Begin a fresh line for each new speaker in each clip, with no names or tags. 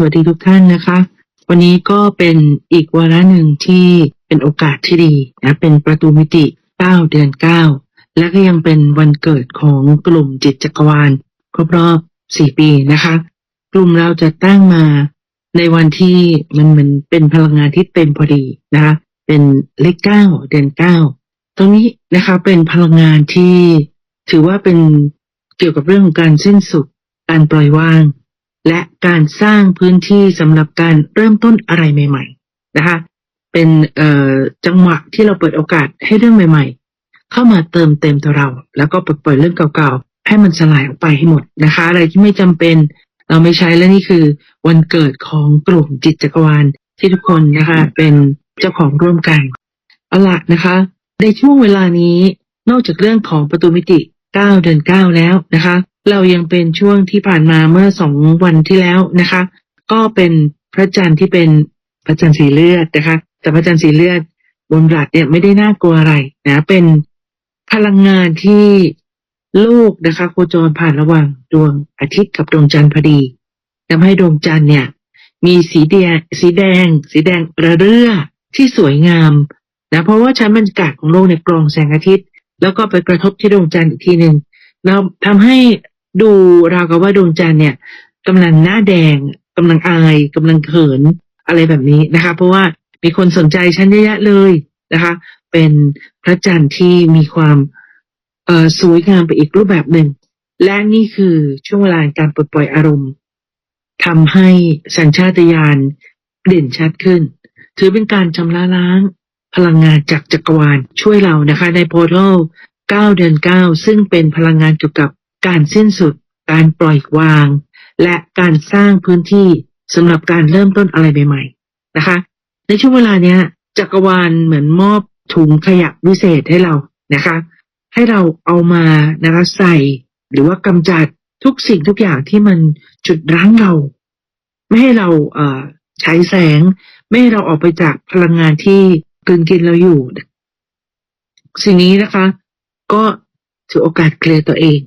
สวัสดีทุกท่านนะคะ วันนี้ก็เป็นอีกวาระหนึ่งที่เป็นโอกาสที่ดีนะเป็นประตูมิติ 9 เดือน 9 และก็ยังเป็นวันเกิดของกลุ่มจิตจักรวาลครบรอบ 4 ปีนะคะ กลุ่มเราจะตั้งมาในวันที่มันมันเป็นพลังงานที่เต็มพอดีนะคะเป็นเลข 9 เดือน 9 ตรงนี้นะคะเป็นพลังงานที่ถือว่าเป็นเกี่ยวกับเรื่องของการสิ้นสุดการปล่อยวาง และการสร้างพื้นที่สำหรับการเริ่มต้นอะไรใหม่ ๆ นะคะ เป็นจังหวะที่เราเปิดโอกาสให้เรื่องใหม่ ๆ เข้ามาเติมเต็มตัวเรา แล้วก็ปลดปล่อยเรื่องเก่าๆ ให้มันสลายออกไปให้หมดนะคะ อะไรที่ไม่จำเป็นเราไม่ใช้และนี่คือ วันเกิดของกลุ่มจิตจักรวาลที่ทุกคนนะคะ เป็นเจ้าของร่วมกันเอาละนะคะ ในช่วงเวลานี้นอกจากเรื่องของประตูมิติ 9 เดือน 9 แล้วนะคะ เรายังเป็นช่วงที่ผ่านมาเมื่อสองวันที่แล้วนะคะ ก็เป็นพระจันทร์ที่เป็นพระจันทร์สีเลือดนะคะ แต่พระจันทร์สีเลือดบนบลัดเนี่ยไม่ได้น่ากลัวอะไรนะ เป็นพลังงานที่โลกนะคะ โคจรผ่านระหว่างดวงอาทิตย์กับดวงจันทร์พอดีทำให้ดวงจันทร์เนี่ย มีสีแดงสีแดง สีแดงระเรื่อที่สวยงามนะเพราะว่าชั้นบรรยากาศของโลกในยกรองแสงอาทิตย์ แล้วก็ไปกระทบที่ดวงจันทร์อีกทีหนึ่งเราทำให้ ดูราวกับว่าดวงจันทร์เนี่ยกำลังหน้าแดงกำลังอายกำลังเขินอะไรแบบนี้นะคะ เพราะว่ามีคนสนใจชั้นเยอะแยะเลยนะคะ เป็นพระจันทร์ที่มีความเอ่อสวยงามไปอีกรูปแบบหนึ่ง และนี่คือช่วงเวลาการปลดปล่อยอารมณ์ทำให้สัญชาตญาณเด่นชัดขึ้น ถือเป็นการชำระล้างพลังงานจากจักรวาลช่วยเรานะคะ ในโพร์ทัล9เดือน9ซึ่งเป็นพลังงานเกี่ยวกับ การสิ้นสุด การปล่อยวาง และการสร้างพื้นที่สำหรับการเริ่มต้นอะไรใหม่ๆนะคะ ในช่วงเวลาเนี้ย จักรวาลเหมือนมอบถุงขยะวิเศษให้เรานะคะ ให้เราเอามานะคะใส่ หรือว่ากำจัดทุกสิ่งทุกอย่างที่มันจุดรั้งเรา ไม่ให้เราเอ่อใช้แสง ไม่ให้เราออกไปจากพลังงานที่กลืนกินเราอยู่ สิ่งนี้นะคะ ก็ถือโอกาสเคลียร์ตัวเอง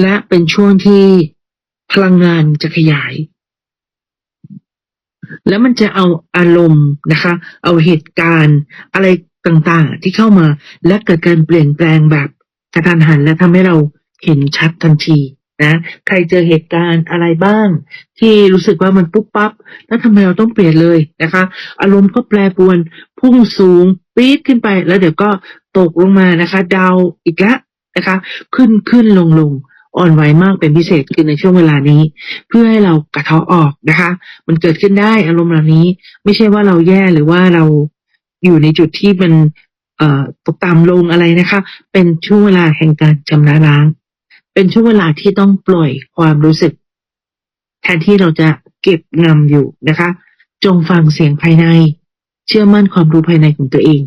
และเป็นช่วงที่พลังงานจะขยาย แล้วมันจะเอาอารมณ์นะคะ เอาเหตุการณ์อะไรต่างๆ ที่เข้ามาและเกิดการเปลี่ยนแปลงแบบกระทันหันและทำให้เราเห็นชัดทันทีนะใครเจอเหตุการณ์อะไรบ้าง ที่รู้สึกว่ามันปุ๊บปั๊บแล้วทำไมเราต้องเปลี่ยนเลยนะคะ อารมณ์ก็แปรปรวน พุ่งสูงปี๊ดขึ้นไป แล้วเดี๋ยวก็ตกลงมานะคะ ดาวอีกแล้วนะคะ ขึ้นขึ้นลงลง อ่อนไหวมากเป็นพิเศษคือในช่วงเวลานี้ เพื่อให้เรากระเทาะออกนะคะ มันเกิดขึ้นได้อารมณ์เหล่านี้ ไม่ใช่ว่าเราแย่หรือว่าเราอยู่ในจุดที่มันเอ่อตกต่ำลงอะไรนะคะ เป็นช่วงเวลาแห่งการชำระล้าง เป็นช่วงเวลาที่ต้องปล่อยความรู้สึก แทนที่เราจะเก็บงำอยู่นะคะ จงฟังเสียงภายใน เชื่อมั่นความรู้ภายในของตัวเอง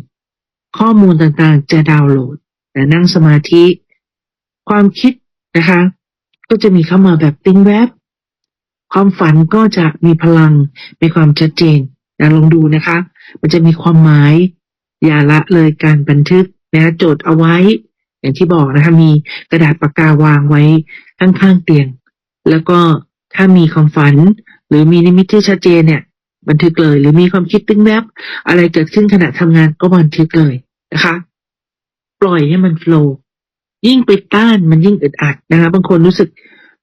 ข้อมูลต่างๆจะดาวน์โหลดและนั่งสมาธิ ความคิด นะคะ ก็จะมีเข้ามาแบบติ้งแวบ ความฝันก็จะมีพลัง มีความชัดเจนนะลองดูนะคะ มันจะมีความหมาย อย่าละเลยการบันทึกนะจดเอาไว้ อย่างที่บอกนะคะ มีกระดาษปากกาวางไว้ข้างๆเตียง แล้วก็ถ้ามีความฝัน หรือมีนิมิตที่ชัดเจนเนี่ย บันทึกเลย หรือมีความคิดตึ้งแวบอะไรเกิดขึ้นขณะทำงานก็บันทึกเลยนะคะ ปล่อยให้มันโฟล์ ยิ่งไปต้านมันยิ่งอึดอัดนะคะ บางคนรู้สึก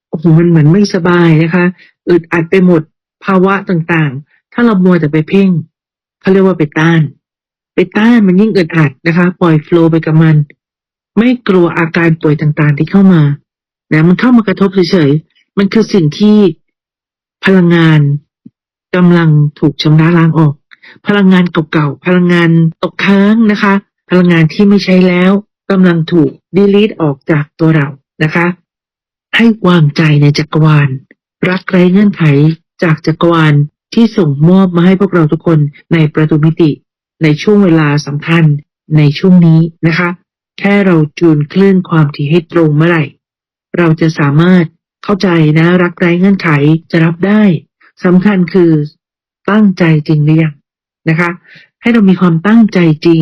โอ้โหมันเหมือนไม่สบายนะคะอึดอัดไปหมดภาวะต่างๆ ถ้าเรามัวแต่ไปเพ่งเขาเรียกว่าไปต้าน ไปต้านมันยิ่งอึดอัดนะคะ ปล่อยโฟล์ไปกับมัน ไม่กลัวอาการป่วยต่างๆที่เข้ามานะมันเข้ามากระทบเฉยๆมันคือสิ่งที่พลังงานกำลังถูกชำระล้างออก พลังงานเก่าๆพลังงานตกค้างนะคะ พลังงานที่ไม่ใช้แล้ว กำลังถูกดีลีทออกจากตัวเรานะคะ ให้วางใจในจักรวาล รักไร้เงื่อนไขจากจักรวาลที่ส่งมอบมาให้พวกเราทุกคนในประตูมิติ ในช่วงเวลาสำคัญในช่วงนี้นะคะ แค่เราจูนคลื่นความถี่ให้ตรงเมื่อไหร่ เราจะสามารถเข้าใจนะรักไร้เงื่อนไขจะรับได้สำคัญคือตั้งใจจริงหรือยังนะคะ ให้เรามีความตั้งใจจริง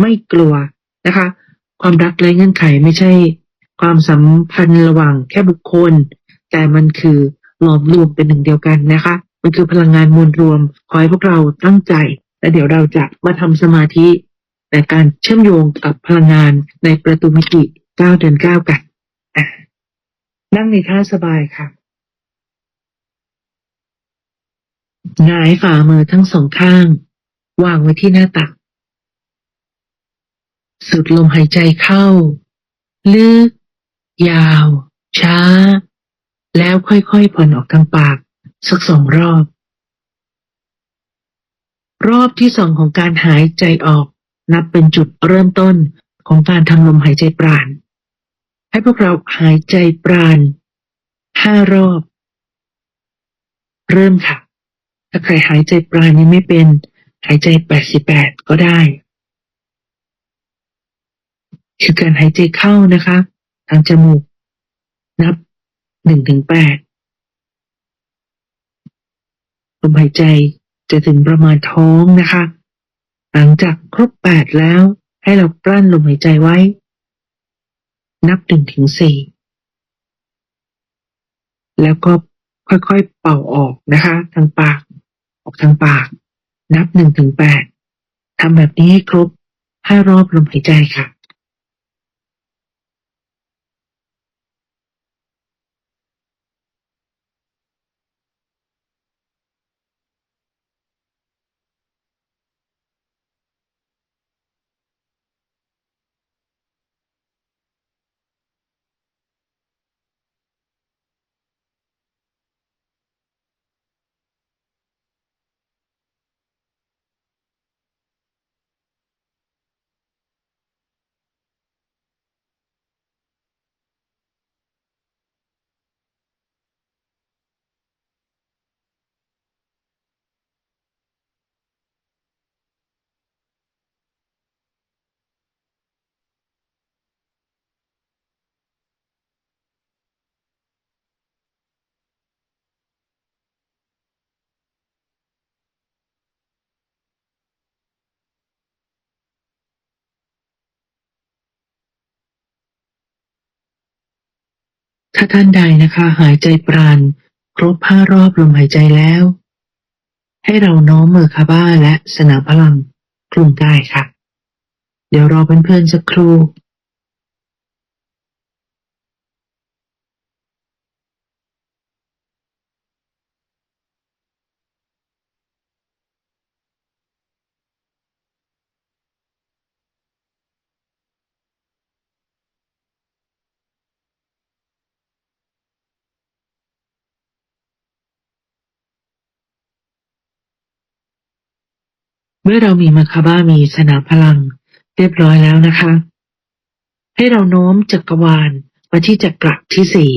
ไม่กลัวนะคะ ความรักไร้เงื่อนไขไม่ใช่ ความสัมพันธ์ระหว่างแค่บุคคล แต่มันคือหลอมรวมเป็นหนึ่งเดียวกันนะคะ มันคือพลังงานมวลรวม ขอให้พวกเราตั้งใจ และเดี๋ยวเราจะมาทำสมาธิในการเชื่อมโยงกับพลังงานในประตูมิติ9เดือน9กันอะนั่งในท่าสบายค่ะหงายฝ่ามือทั้งสองข้าง วางไว้ที่หน้าตัก สูดลมหายใจเข้า ลึก ยาว ช้า แล้วค่อยๆผ่อนออกทางปาก สักสองรอบ รอบที่สองของการหายใจออก นับเป็นจุดเริ่มต้นของการทำลมหายใจปราณ ให้พวกเราหายใจปราณห้ารอบ เริ่มค่ะ ถ้าใครหายใจปราณยังไม่เป็น หายใจแปดสิบแปดก็ได้ คือการหายใจเข้านะคะ ทางจมูก นับหนึ่งถึงแปดลมหายใจจะถึงประมาณท้องนะคะ หลังจากครบแปดแล้ว ให้เรากลั้นลมหายใจไว้ นับหนึ่งถึงสี่แล้วก็ค่อยๆเป่าออกนะคะ ทางปาก ออกทางปาก นับหนึ่งถึงแปดทำแบบนี้ให้ครบห้ารอบลมหายใจค่ะ ถ้าท่านใดนะคะ หายใจปราณครบห้ารอบลมหายใจแล้ว ให้เราน้อมมือคาบ้าและสนามพลังกลุ่มกายค่ะ เดี๋ยวรอเพื่อนๆสักครู่ เมื่อเรามีมาคาบ้ามีสนามพลัง เรียบร้อยแล้วนะคะ ให้เราโน้มจักรวาลมาที่จักระที่สี่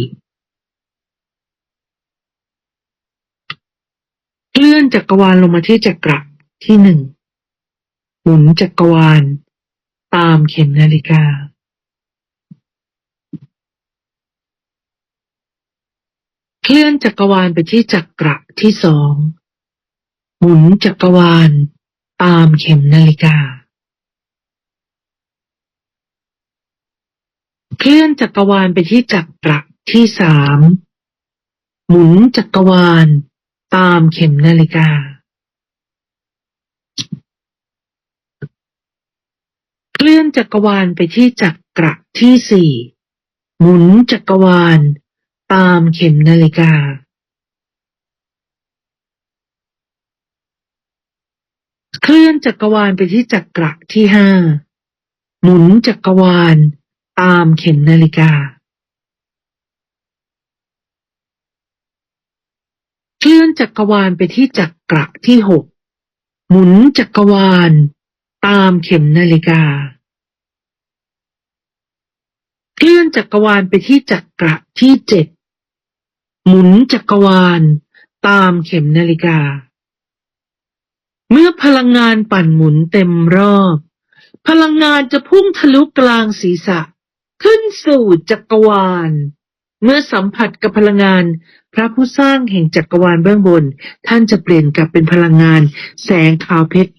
เคลื่อนจักรวาลลงมาที่จักระที่หนึ่งหมุนจักรวาล ตามเข็มนาฬิกา เคลื่อนจักรวาลไปที่จักระที่สองหมุนจักรวาล ตามเข็มนาฬิกา เคลื่อนจักรวาลไปที่จักรที่สามหมุนจักรวาล ตามเข็มนาฬิกา เคลื่อนจักรวาลไปที่จักรที่สี่หมุนจักรวาล ตามเข็มนาฬิกา เคลื่อนจักรวาลไปที่จักระที่ห้าหมุนจักรวาลตามเข็มนาฬิกา เคลื่อนจักรวาลไปที่จักระที่หกหมุนจักรวาลตามเข็มนาฬิกา เคลื่อนจักรวาลไปที่จักระที่เจ็ดหมุนจักรวาลตามเข็มนาฬิกา เมื่อพลังงานปั่นหมุนเต็มรอบ พลังงานจะพุ่งทะลุกลางศีรษะ ขึ้นสู่จักรวาล เมื่อสัมผัสกับพลังงาน พระผู้สร้างแห่งจักรวาลเบื้องบน ท่านจะเปลี่ยนกลับเป็นพลังงาน แสงขาวเพชร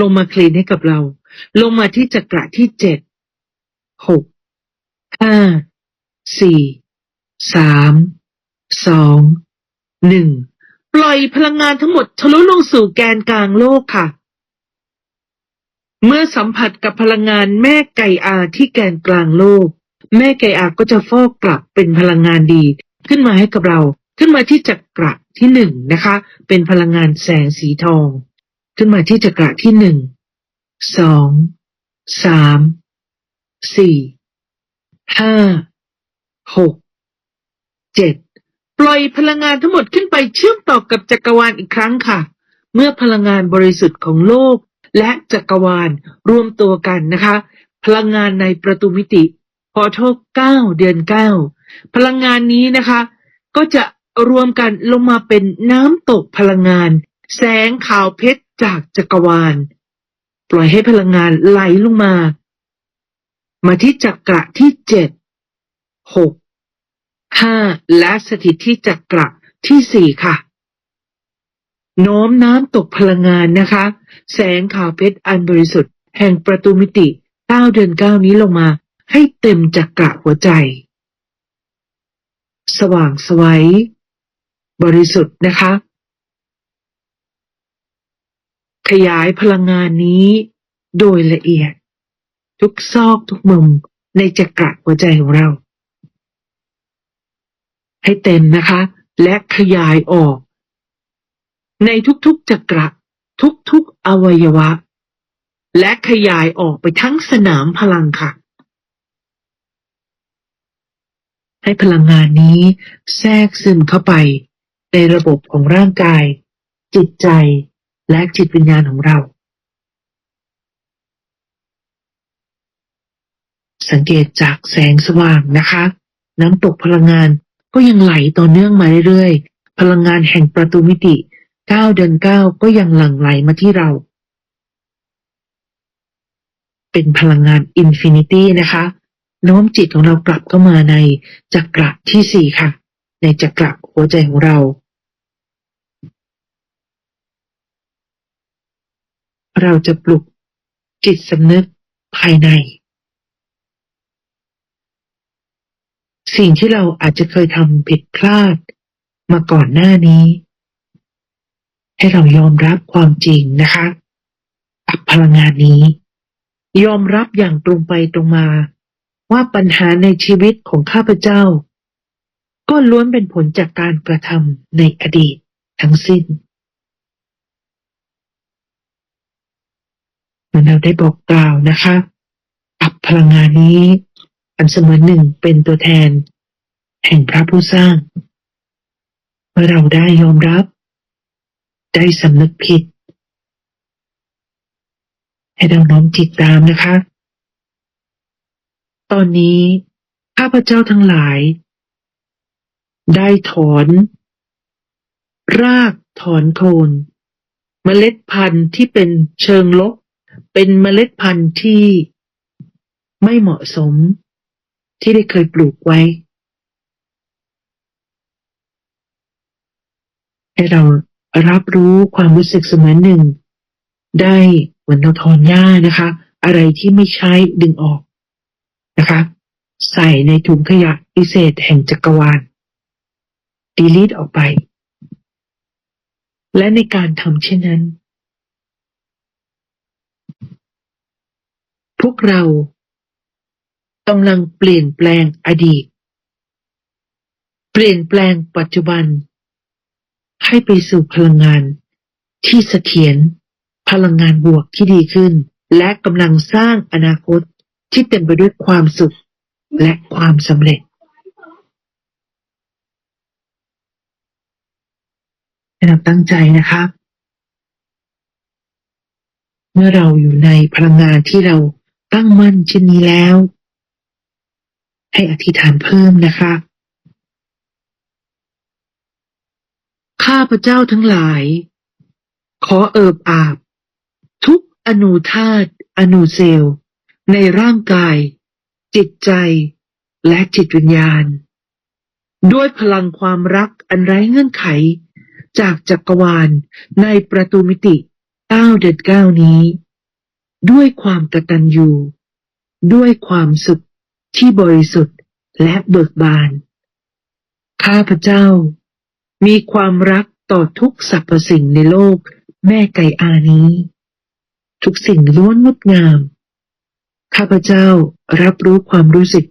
ลงมาคลีนให้กับเรา ลงมาที่จักระที่เจ็ดหกห้าสี่สามสองหนึ่ง ปล่อยพลังงานทั้งหมดทะลุลงสู่แกนกลางโลกค่ะ เมื่อสัมผัสกับพลังงานแม่ไก่อาที่แกนกลางโลก แม่ไก่อาก็จะฟอกกลับเป็นพลังงานดี ขึ้นมาให้กับเรา ขึ้นมาที่จักระที่หนึ่งนะคะ เป็นพลังงานแสงสีทอง ขึ้นมาที่จักระที่หนึ่งสองสามสี่ห้าหกเจ็ด ปล่อยพลังงานทั้งหมดขึ้นไปเชื่อมต่อกับจักรวาลอีกครั้งค่ะ เมื่อพลังงานบริสุทธิ์ของโลก และจักรวาลรวมตัวกันนะคะ พลังงานในประตูมิติพอโทษเก้าเดือนเก้าพลังงานนี้นะคะ ก็จะรวมกันลงมาเป็นน้ำตกพลังงาน แสงขาวเพชรจากจักรวาล ปล่อยให้พลังงานไหลลงมา มาที่จักระที่เจ็ดหก ห้าและสถิตที่จักระที่สี่ค่ะโน้มน้ำตกพลังงานนะคะ แสงขาวเพชรอันบริสุทธิ์ แห่งประตูมิติเก้าเดือนเก้านี้ลงมา ให้เต็มจักระหัวใจ สว่างสวัยบริสุทธิ์นะคะ ขยายพลังงานนี้โดยละเอียด ทุกซอกทุกมุมในจักระหัวใจของเรา ให้เต็มนะคะ และขยายออก ในทุกๆจักระทุกๆอวัยวะ และขยายออกไปทั้งสนามพลังค่ะ ให้พลังงานนี้แทรกซึมเข้าไป ในระบบของร่างกาย จิตใจและจิตวิญญาณของเรา สังเกตจากแสงสว่างนะคะ น้ำตกพลังงาน ก็ยังไหลต่อเนื่องมาเรื่อยๆ พลังงานแห่งประตูมิติ9เดือน9ก็ยังหลั่งไหลมาที่เรา เป็นพลังงานอินฟินิตี้นะคะโน้มจิตของเรากลับเข้ามาในจักระที่สี่ค่ะ ในจักระหัวใจของเรา เราจะปลุกจิตสำนึกภายใน สิ่งที่เราอาจจะเคยทำผิดพลาด มาก่อนหน้านี้ ให้เรายอมรับความจริงนะคะกับพลังงานนี้ ยอมรับอย่างตรงไปตรงมา ว่าปัญหาในชีวิตของข้าพเจ้า ก็ล้วนเป็นผลจากการกระทำในอดีตทั้งสิ้นเหมือนเราได้บอกกล่าวนะคะอับพลังงานนี้ อันเสมือนหนึ่งเป็นตัวแทน แห่งพระผู้สร้าง เมื่อเราได้ยอมรับ ได้สำนึกผิด ให้เราน้อมจิตตามนะคะ ตอนนี้ข้าพเจ้าทั้งหลาย ได้ถอน รากถอนโคนเมล็ดพันธุ์ที่เป็นเชิงลบเป็นเมล็ดพันธุ์ที่ไม่เหมาะสม ที่ได้เคยปลูกไว้ ให้เรารับรู้ความรู้สึกเสมือนหนึ่ง ได้เหมือนเราถอนหญ้านะคะ อะไรที่ไม่ใช้ดึงออกนะคะ ใส่ในถุงขยะพิเศษแห่งจักรวาลดีลีทออกไป และในการทำเช่นนั้น พวกเรา กำลังเปลี่ยนแปลงอดีต เปลี่ยนแปลงปัจจุบัน ให้ไปสู่พลังงานที่เสถียรพลังงานบวกที่ดีขึ้น และกำลังสร้างอนาคตที่เต็มไปด้วยความสุขและความสำเร็จให้เราตั้งใจนะคะเมื่อเราอยู่ในพลังงานที่เราตั้งมั่นเช่นนี้แล้ว ให้อธิษฐานเพิ่มนะคะ ข้าพเจ้าทั้งหลาย ขอเอิบอาบ ทุกอนูธาตุอนูเซลล์ ในร่างกาย จิตใจ และจิตวิญญาณ ด้วยพลังความรักอันไร้เงื่อนไข จากจักรวาลในประตูมิติเก้าเดือนเก้านี้ ด้วยความกตัญญูด้วยความสุข ที่บริสุทธิ์และเบิกบาน ข้าพเจ้า มีความรักต่อทุกสรรพสิ่งในโลกแม่ไก่อานี้ ทุกสิ่งล้วนงดงาม ข้าพเจ้ารับรู้ความรู้สึก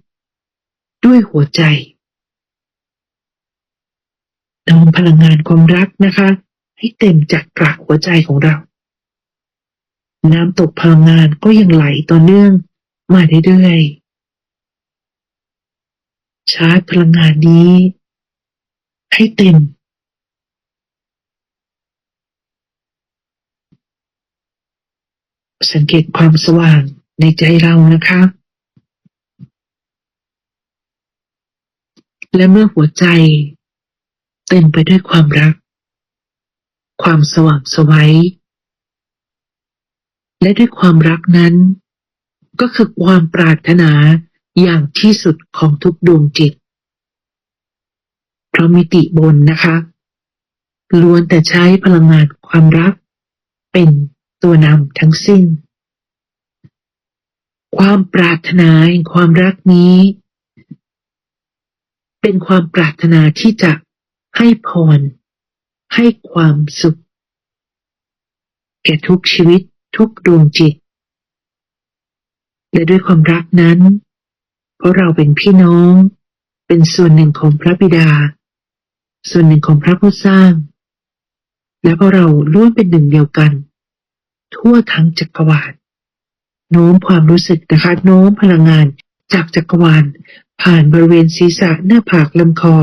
ด้วยหัวใจน้อมพลังงานความรักนะคะ ให้เต็มจากกระหัวใจของเรา น้ำตกพลังงานก็ยังไหลต่อเนื่องมาเรื่อยๆ ชาร์จพลังงานนี้ ให้เต็ม สังเกตความสว่างในใจเรานะคะ และเมื่อหัวใจ เต็มไปด้วยความรัก ความสว่างไสวัยและด้วยความรักนั้น ก็คือความปรารถนา อย่างที่สุดของทุกดวงจิต เพราะมิติบนนะคะล้วนแต่ใช้พลังงานความรัก เป็นตัวนำทั้งสิ้น ความปรารถนาแห่งความรักนี้ เป็นความปรารถนาที่จะให้พร ให้ความสุข แก่ทุกชีวิตทุกดวงจิต และด้วยความรักนั้น ราะเราเป็นพี่น้อง เป็นส่วนหนึ่งของพระบิดา ส่วนหนึ่งของพระผู้สร้าง และเพราะเราร่วมเป็นหนึ่งเดียวกัน ทั่วทั้งจักรวาลโน้มความรู้สึกนะคะโน้มพลังงานจากจักรวาล ผ่านบริเวณศีรษะหน้าผากลำคอ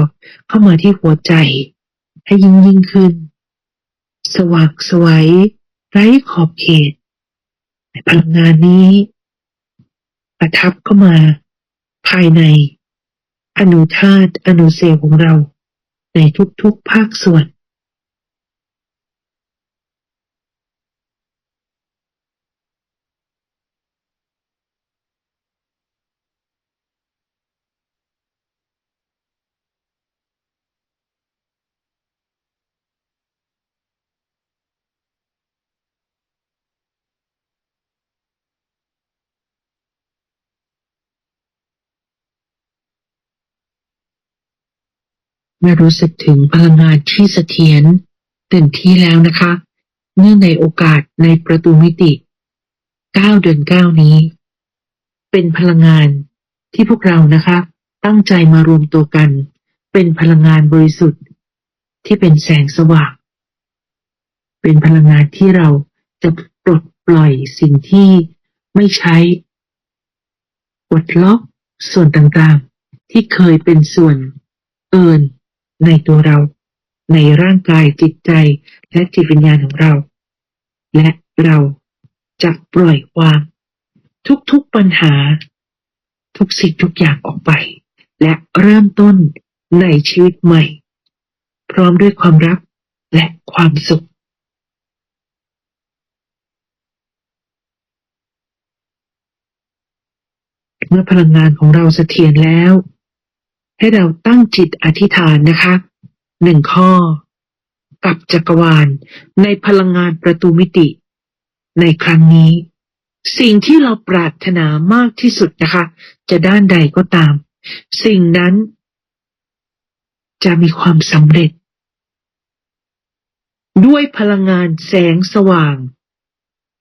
เข้ามาที่หัวใจ ให้ยิ่งยิ่งขึ้น สว่างสวยไร้ขอบเขตพลังงานนี้ ประทับเข้ามา ภายใน อนุธาตุอนุเซลล์ของเรา ในทุกๆภาคส่วน เมื่อรู้สึกถึงพลังงานที่เสถียรเต็มที่แล้วนะคะ เนื่องในโอกาสในประตูมิติ9เดือน9 นี้ เป็นพลังงานที่พวกเรานะคะ ตั้งใจมารวมตัวกัน เป็นพลังงานบริสุทธิ์ ที่เป็นแสงสว่าง เป็นพลังงานที่เราจะปลดปล่อยสิ่งที่ไม่ใช้ปลดล็อกส่วนต่างๆ ที่เคยเป็นส่วนเกิน ในตัวเรา ในร่างกายจิตใจและจิตวิญญาณของเรา และเราจะปล่อยวาง ทุกๆปัญหา ทุกสิ่งทุกอย่างออกไป และเริ่มต้นในชีวิตใหม่ พร้อมด้วยความรักและความสุขเมื่อพลังงานของเราเสถียรแล้ว ให้เราตั้งจิตอธิษฐานนะคะหนึ่งข้อ กับจักรวาล ในพลังงานประตูมิติ ในครั้งนี้ สิ่งที่เราปรารถนามากที่สุดนะคะ จะด้านใดก็ตาม สิ่งนั้น จะมีความสำเร็จ ด้วยพลังงานแสงสว่าง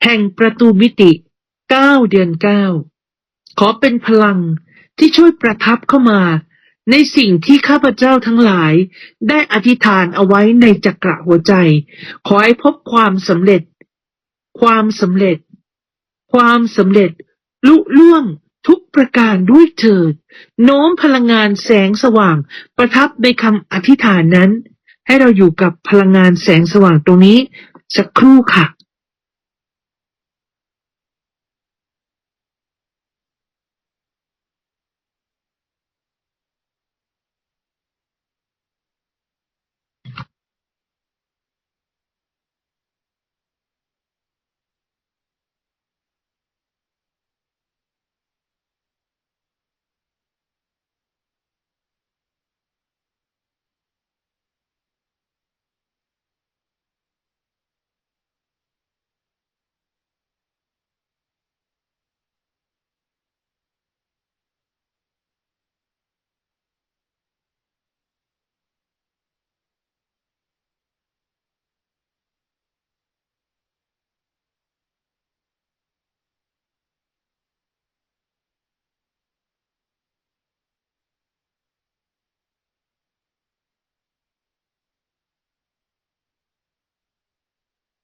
แห่งประตูมิติเก้าเดือนเก้าขอเป็นพลังที่ช่วยประทับเข้ามา ในสิ่งที่ข้าพเจ้าทั้งหลาย ได้อธิษฐานเอาไว้ในจักระหัวใจ ขอให้พบความสำเร็จ ความสำเร็จ ความสำเร็จ ลุล่วงทุกประการด้วยเถิด โน้มพลังงานแสงสว่าง ประทับในคำอธิษฐานนั้น ให้เราอยู่กับพลังงานแสงสว่างตรงนี้ สักครู่ค่ะ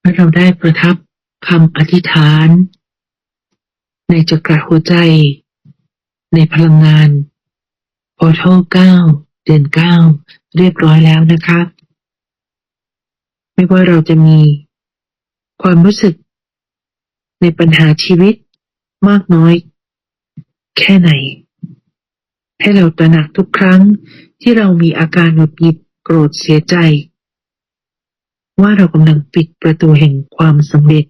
มื่อเราได้ประทับคำอธิษฐาน ในจักรหัวใจ ในพลังงานพอทัลเก้าเดือนเก้าเรียบร้อยแล้วนะคะไม่ว่าเราจะมีความรู้สึก ในปัญหาชีวิตมากน้อย แค่ไหน ให้เราตระหนักทุกครั้งที่เรามีอาการหงุดหงิดโกรธเสียใจ ว่าเรากำลังปิดประตูแห่งความสำเร็จ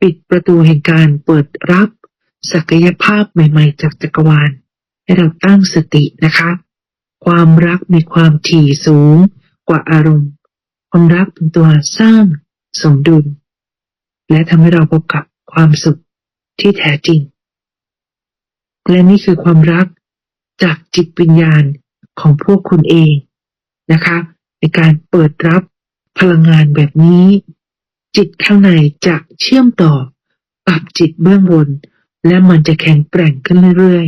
ปิดประตูแห่งการเปิดรับศักยภาพใหม่ๆ จากจักรวาล ให้เราตั้งสตินะคะ ความรักมีความถี่สูงกว่าอารมณ์ ความรักเป็นตัวสร้างสมดุล และทำให้เราพบกับความสุขที่แท้จริง และนี่คือความรักจากจิตวิญญาณของพวกคุณเองนะคะ ในการเปิดรับ พลังงานแบบนี้ จิตข้างในจะเชื่อมต่อกับจิตเบื้องบน และมันจะแข็งแกร่งขึ้นเรื่อย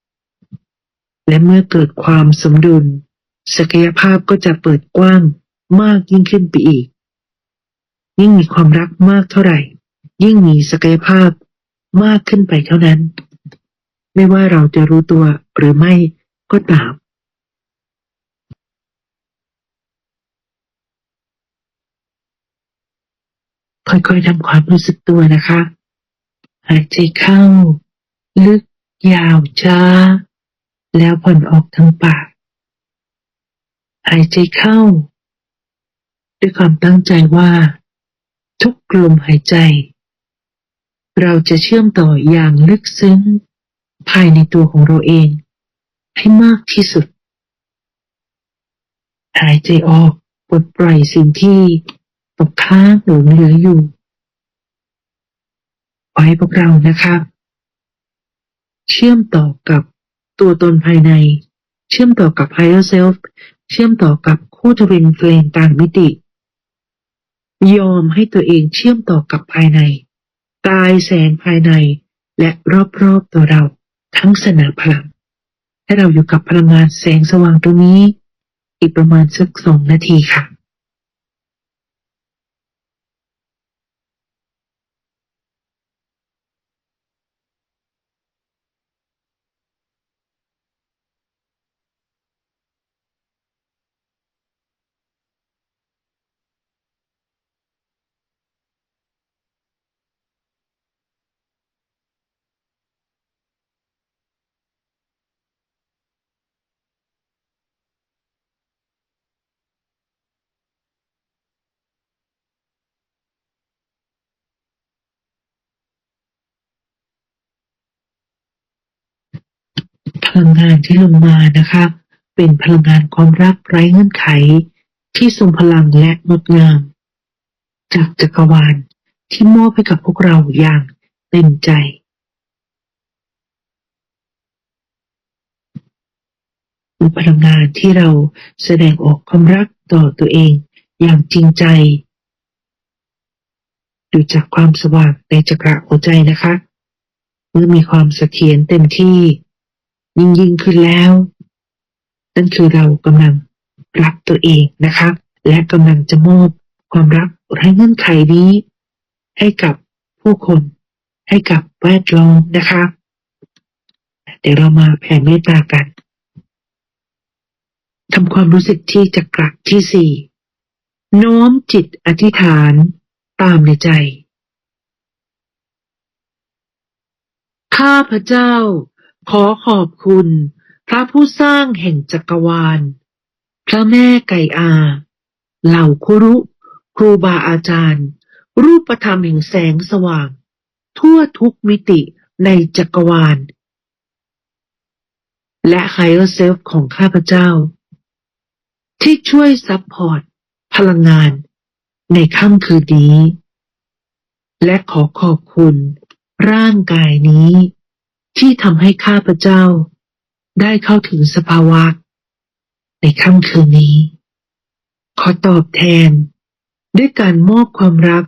ๆ และเมื่อเกิดความสมดุล ศักยภาพก็จะเปิดกว้างมากยิ่งขึ้นไปอีก ยิ่งมีความรักมากเท่าไหร่ ยิ่งมีศักยภาพมากขึ้นไปเท่านั้น ไม่ว่าเราจะรู้ตัวหรือไม่ก็ตาม ค่อยๆทำความรู้สึกตัวนะคะ หายใจเข้า ลึกยาวช้า แล้วผ่อนออกทางปาก หายใจเข้า ด้วยความตั้งใจว่า ทุกลมหายใจ เราจะเชื่อมต่ออย่างลึกซึ้ง ภายในตัวของเราเอง ให้มากที่สุด หายใจออกปลดปล่อยสิ่งที่ ตกค้างหลงเหลืออยู่ขอให้พวกเรานะคะเชื่อมต่อกับตัวตนภายใน เชื่อมต่อกับ higher self เชื่อมต่อกับคู่ทวินเฟลมต่างมิติ ยอมให้ตัวเองเชื่อมต่อกับภายในกายแสงภายในและรอบๆตัวเราทั้งสนามพลัง ให้เราอยู่กับพลังงานแสงสว่างตรงนี้ อีกประมาณสักสองนาทีค่ะ พลังงานที่ลงมานะคะ เป็นพลังงานความรักไร้เงื่อนไข ที่ทรงพลังและงดงาม จากจักรวาลที่มอบให้กับพวกเราอย่างเต็มใจคือพลังงานที่เราแสดงออกความรักต่อตัวเองอย่างจริงใจ ดูจากความสว่างในจักระหัวใจนะคะ เมื่อมีความเสถียรเต็มที่ ยิ่งยิ่งขึ้นแล้ว นั่นคือเรากำลังรักตัวเองนะคะ และกำลังจะมอบความรักไร้เงื่อนไขนี้ ให้กับผู้คน ให้กับแวดล้อมนะคะ เดี๋ยวเรามาแผ่เมตตากันทำความรู้สึกที่จักระที่สี่น้อมจิตอธิษฐานตามในใจ ข้าพระเจ้า ขอขอบคุณ พระผู้สร้างแห่งจักรวาล พระแม่ไก่อา เหล่าคุรุ ครูบาอาจารย์ รูปธรรมแห่งแสงสว่าง ทั่วทุกมิติในจักรวาล และไฮเออร์เซลฟ์ของข้าพเจ้า ที่ช่วยซัพพอร์ตพลังงานในค่ำคืนนี้ และขอขอบคุณร่างกายนี้ ที่ทำให้ข้าพเจ้า ได้เข้าถึงสภาวะ ในค่ำคืนนี้ ขอตอบแทน ด้วยการมอบความรัก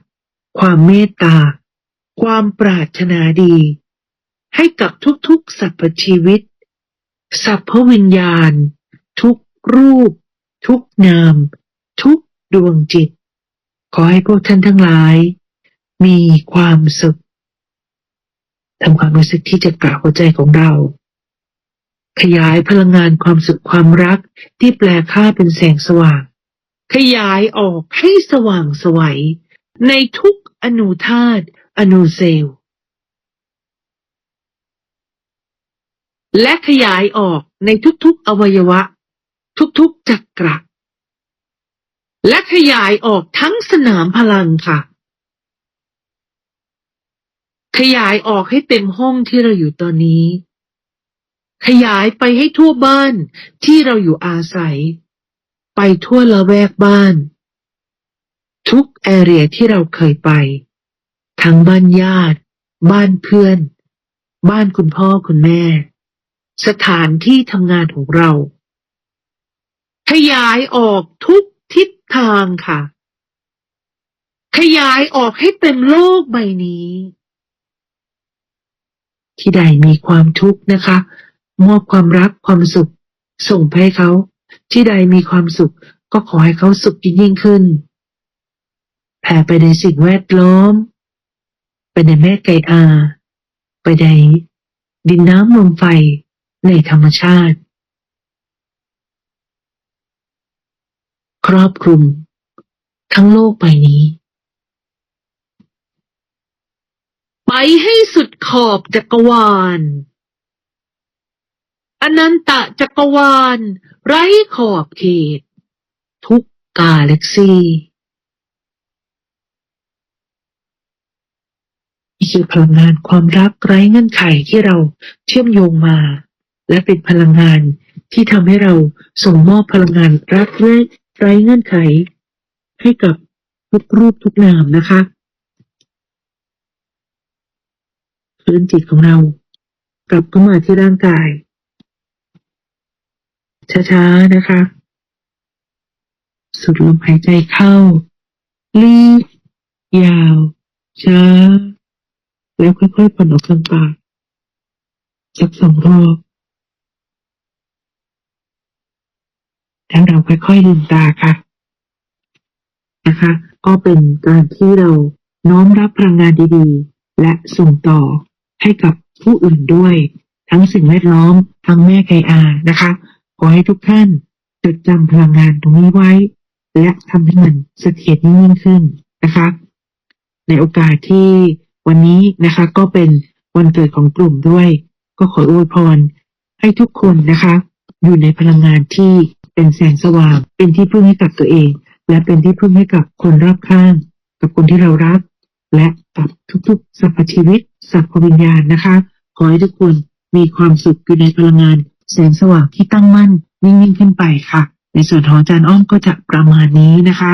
ความเมตตา ความปรารถนาดี ให้กับทุกๆสรรพชีวิตสรรพวิญญาณ ทุกรูป ทุกนาม ทุกดวงจิต ขอให้พวกท่านทั้งหลาย มีความสุข ทำความรู้สึกที่จะกล่าวหัวใจของเรา ขยายพลังงานความสุขความรักที่แปลค่าเป็นแสงสว่าง ขยายออกให้สว่างไสวัยในทุกอนูธาตุอนูเซลล์และขยายออกในทุกๆ อวัยวะ ทุกๆ จักระและขยายออกทั้งสนามพลังค่ะ ขยายออกให้เต็มห้องที่เราอยู่ตอนนี้ ขยายไปให้ทั่วบ้านที่เราอยู่อาศัย ไปทั่วละแวกบ้าน ทุกแอเรียที่เราเคยไป ทั้งบ้านญาติ บ้านเพื่อน บ้านคุณพ่อคุณแม่ สถานที่ทำงานของเรา ขยายออกทุกทิศทางค่ะ ขยายออกให้เต็มโลกใบนี้ ที่ใดมีความทุกข์นะคะ มอบความรักความสุข ส่งไปให้เขา ที่ใดมีความสุข ก็ขอให้เขาสุขยิ่งยิ่งขึ้นแผ่ไปในสิ่งแวดล้อม ไปในแม่ไก่อา ไปในดินน้ำลมไฟในธรรมชาติ ครอบคลุม ทั้งโลกใบนี้ ไปให้สุด ขอบจักรวาล อนันตจักรวาล ไร้ขอบเขต ทุกกาแล็กซีนี่คือพลังงานความรักไร้เงื่อนไขที่เราเชื่อมโยงมา และเป็นพลังงานที่ทำให้เราส่งมอบพลังงานรักและไร้เงื่อนไข ให้กับทุกรูปทุกนามนะคะ พื้นจิตของเรา กลับเข้ามาที่ร่างกาย ช้าๆนะคะ สุดลมหายใจเข้า ลีบยาว ช้า แล้วค่อยๆผ่อนออกทางปากสักสองรอบแล้วเราค่อยๆลืมตาค่ะ นะคะ ก็เป็นการที่เราน้อมรับพลังงานดีๆ และส่งต่อ ให้กับผู้อื่นด้วย ทั้งสิ่งแวดล้อม ทั้งแม่ไกอานะคะ ขอให้ทุกท่านจดจำพลังงานตรงนี้ไว้ และทำให้มันเสถียรยิ่งขึ้นนะคะ ในโอกาสที่วันนี้นะคะ ก็เป็นวันเกิดของกลุ่มด้วย ก็ขออวยพรให้ทุกคนนะคะ อยู่ในพลังงานที่เป็นแสงสว่าง เป็นที่พึ่งให้กับตัวเอง และเป็นที่พึ่งให้กับคนรอบข้าง กับคนที่เรารัก และกับทุกๆสรรพชีวิต สัพพวิญญาณนะคะ ขอให้ทุกคนมีความสุขอยู่ในพลังงานแสงสว่างที่ตั้งมั่นยิ่งยิ่งขึ้นไปค่ะ ในส่วนของอาจารย์อ้อมก็จะประมาณนี้นะคะ